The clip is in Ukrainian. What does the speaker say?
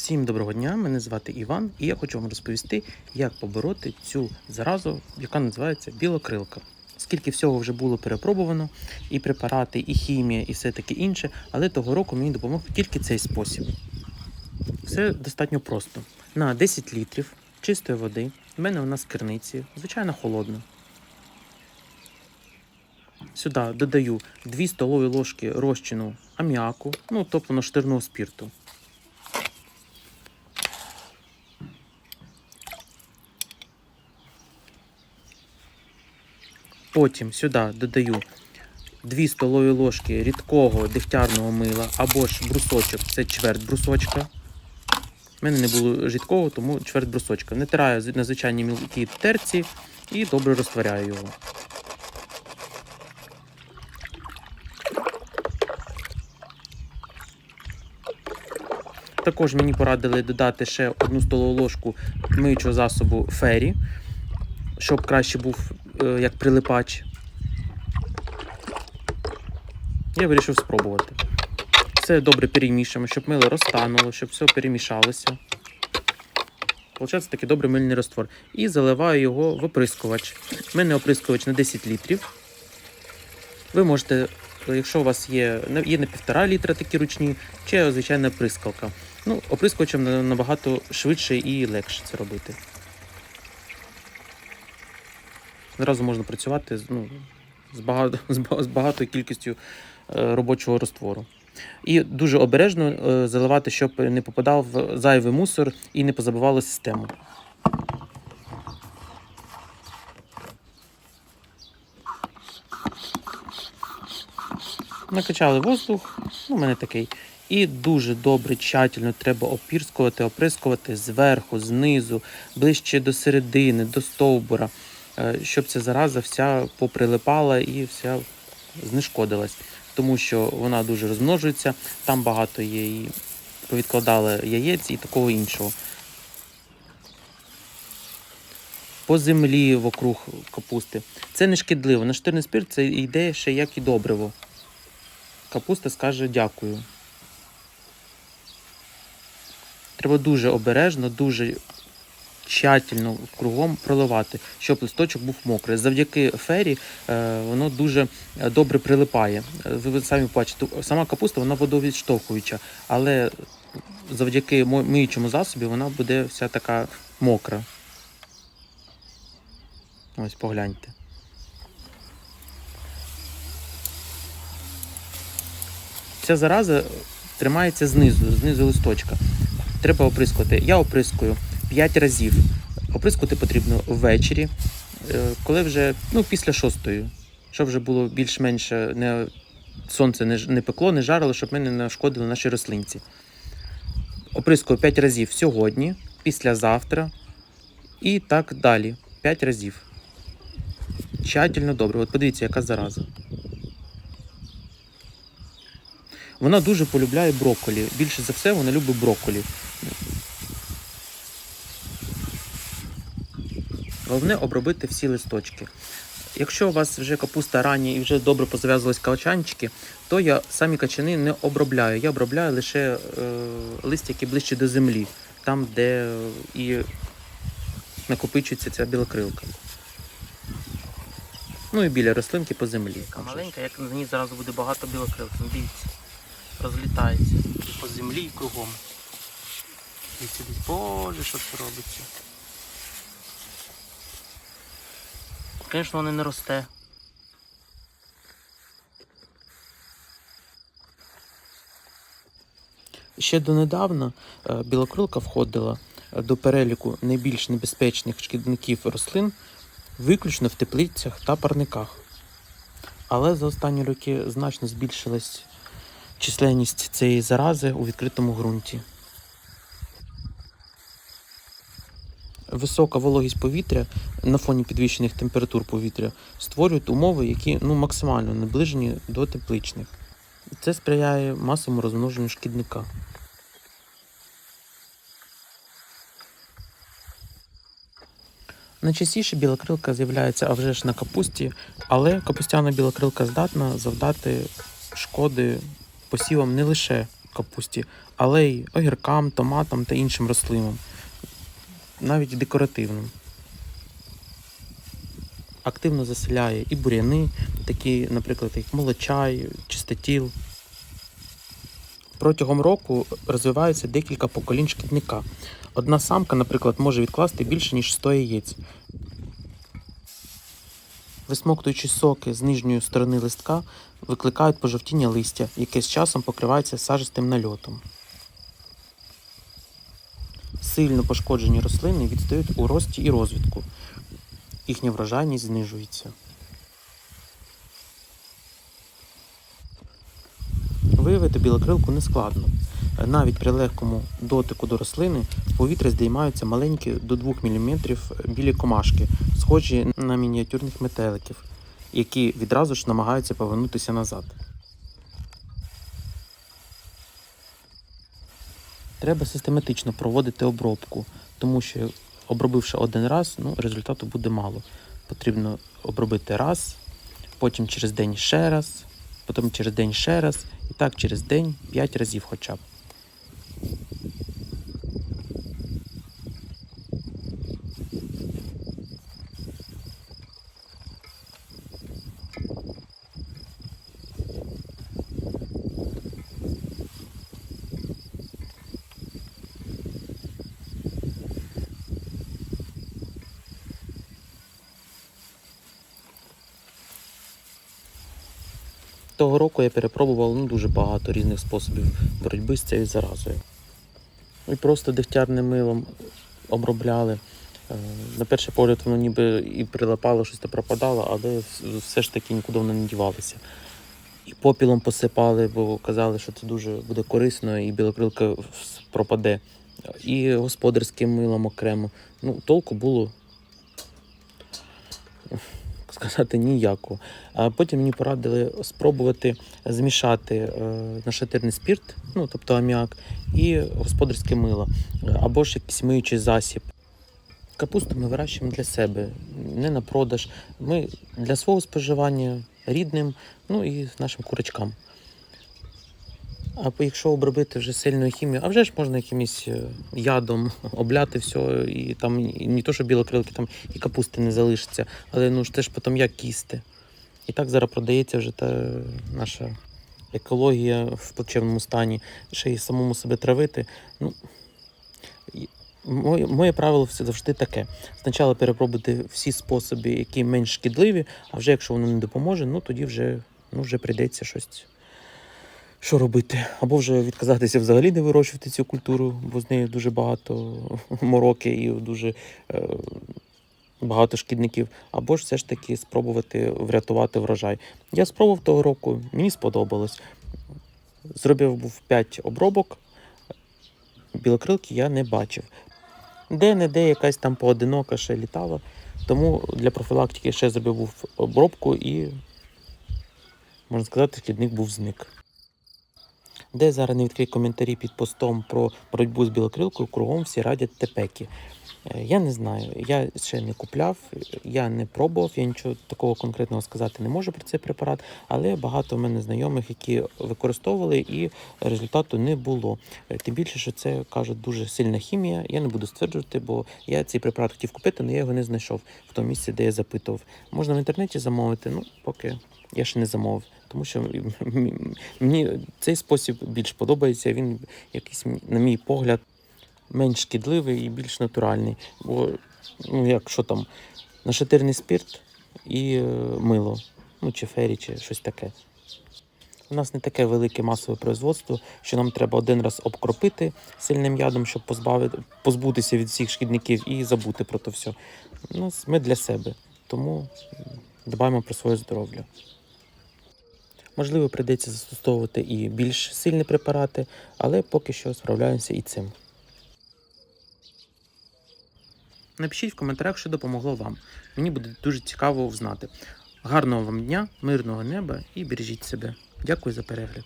Всім доброго дня, мене звати Іван, і я хочу вам розповісти, як побороти цю заразу, яка називається білокрилка. Скільки всього вже було перепробовано, і препарати, і хімія, і все таке інше, але того року мені допомог тільки цей спосіб. Все достатньо просто. На 10 літрів чистої води, в мене вона з керниці, звичайно холодна. Сюди додаю 2 столові ложки розчину аміаку, ну тобто наштирного спірту. Потім сюди додаю 2 столові ложки рідкого дегтярного мила або ж брусочок, це чверть брусочка. У мене не було рідкого, тому чверть брусочка. Натираю на звичайній мілкій терці і добре розтворяю його. Також мені порадили додати ще одну столову ложку миючого засобу фері, щоб краще був як прилипач. Я вирішив спробувати. Все добре перемішуємо, щоб мило розтануло, щоб все перемішалося. Получається такий добрий мильний раствор. І заливаю його в оприскувач. У мене оприскувач на 10 літрів. Ви можете, якщо у вас є, є на півтора літра такі ручні, чи звичайна прискалка. Ну, оприскувачем набагато швидше і легше це робити. Зразу можна працювати ну, з, багато, з, багатою кількістю е, робочого розтвору. І дуже обережно е, заливати, щоб не попадав зайвий мусор і не позабивало систему. Накачали воздух, ну, у мене такий. І дуже добре, тщательно треба опірскувати, оприскувати зверху, знизу, ближче до середини, до стовбура, щоб ця зараза вся поприлипала і вся знешкодилась. Тому що вона дуже розмножується, там багато є і повідкладали яєць і такого іншого. По землі вокруг капусти. Це не шкідливо. Наштирний спирт це йде ще як і добриво. Капуста скаже дякую. Треба дуже обережно, дуже тщательно кругом проливати, щоб листочок був мокрий. Завдяки фері е, воно дуже е, добре прилипає. Е, Ви, самі бачите, сама капуста вона водовідштовхуюча, але завдяки миючому засобі вона буде вся така мокра. Ось погляньте. Ця зараза тримається знизу, знизу листочка. Треба оприскувати. Я оприскую 5 разів. Оприскувати потрібно ввечері, е, коли вже ну, після шостої, щоб вже було більш-менш е, не, сонце не, не пекло, не жарило, щоб ми не нашкодили наші рослинці. Оприскую 5 разів сьогодні, післязавтра і так далі. 5 разів. Тщательно добре. От подивіться, яка зараза. Вона дуже полюбляє брокколі. Більше за все вона любить брокколі. Головне обробити всі листочки. Якщо у вас вже капуста рання і вже добре позав'язувались качанчики, то я самі качани не обробляю. Я обробляю лише е, листя, які ближче до землі, там, де е, і накопичується ця білокрилка. Ну і біля рослинки по землі. Така маленька, як на ній зараз буде багато білокрилок. Ну, Дивіться, розлітається. І по землі, і кругом. Дивіться, десь, боже, що це робиться. Звісно, воно не росте. Ще донедавна е, білокрилка входила е, до переліку найбільш небезпечних шкідників рослин виключно в теплицях та парниках. Але за останні роки значно збільшилась численність цієї зарази у відкритому ґрунті. Висока вологість повітря на фоні підвищених температур повітря створюють умови, які ну, максимально наближені до тепличних. Це сприяє масовому розмноженню шкідника. Найчастіше білокрилка з'являється а вже ж на капусті, але капустяна білокрилка здатна завдати шкоди посівам не лише капусті, але й огіркам, томатам та іншим рослинам, навіть декоративним. Активно заселяє і буряни, такі, наприклад, як молочай, чистотіл. Протягом року розвивається декілька поколінь шкідника. Одна самка, наприклад, може відкласти більше, ніж 100 яєць. Висмоктуючи соки з нижньої сторони листка, викликають пожовтіння листя, яке з часом покривається сажистим нальотом. Сильно пошкоджені рослини відстають у рості і розвитку. Їхня врожайність знижується. Виявити білокрилку нескладно. Навіть при легкому дотику до рослини в повітря здіймаються маленькі до 2 мм білі комашки, схожі на мініатюрних метеликів, які відразу ж намагаються повернутися назад. Треба систематично проводити обробку, тому що обробивши один раз, ну, результату буде мало. Потрібно обробити раз, потім через день ще раз, потім через день ще раз, і так через день 5 разів хоча б. Того року я перепробував ну, дуже багато різних способів боротьби з цією заразою. І просто дегтярним милом обробляли. Е, На перший погляд воно ніби і прилипало, щось та пропадало, але все ж таки нікуди воно не дівалося. І попілом посипали, бо казали, що це дуже буде корисно, і білокрилка пропаде. І господарським милом окремо. Ну, толку було сказати ніякого. А потім мені порадили спробувати змішати е, нашатирний спірт, ну тобто аміак, і господарське мило, або ж якийсь миючий засіб. Капусту ми вирощуємо для себе, не на продаж. Ми для свого споживання рідним, ну і нашим курочкам. А якщо обробити вже сильною хімією, а вже ж можна якимось е, ядом обляти все, і там і не то, що білокрилки, там і капусти не залишиться, але ну ж теж потім як їсти. І так зараз продається вже та наша екологія в плачевному стані, ще й самому себе травити. Ну, моє, моє правило завжди таке. Спочатку перепробувати всі способи, які менш шкідливі, а вже якщо воно не допоможе, ну тоді вже, ну, вже прийдеться щось. Що робити? Або вже відказатися взагалі не вирощувати цю культуру, бо з нею дуже багато мороки і дуже е, багато шкідників, або ж все ж таки спробувати врятувати врожай. Я спробував того року, мені сподобалось. Зробив був 5 обробок, білокрилки я не бачив. Де-не-де якась там поодинока ще літала, тому для профілактики ще зробив обробку і, можна сказати, шкідник був зник. Де зараз не відкрий коментарі під постом про боротьбу з білокрилкою, кругом всі радять тепеки. Е, Я не знаю, я ще не купляв, я не пробував, я нічого такого конкретного сказати не можу про цей препарат, але багато в мене знайомих, які використовували, і результату не було. Е, Тим більше, що це кажуть дуже сильна хімія. Я не буду стверджувати, бо я цей препарат хотів купити, але я його не знайшов в тому місці, де я запитував. Можна в інтернеті замовити, ну поки я ще не замовив, тому що мені цей спосіб більш подобається. Він якийсь, на мій погляд, менш шкідливий і більш натуральний. Бо, ну, якщо там нашатирний спирт і е, мило, ну чи фері, чи щось таке. У нас не таке велике масове производство, що нам треба один раз обкропити сильним ядом, щоб позбавити, позбутися від всіх шкідників і забути про то все. У нас ми для себе, тому дбаємо про своє здоров'я. Можливо, прийдеться застосовувати і більш сильні препарати, але поки що справляємося і цим. Напишіть в коментарях, що допомогло вам. Мені буде дуже цікаво знати. Гарного вам дня, мирного неба і бережіть себе. Дякую за перегляд.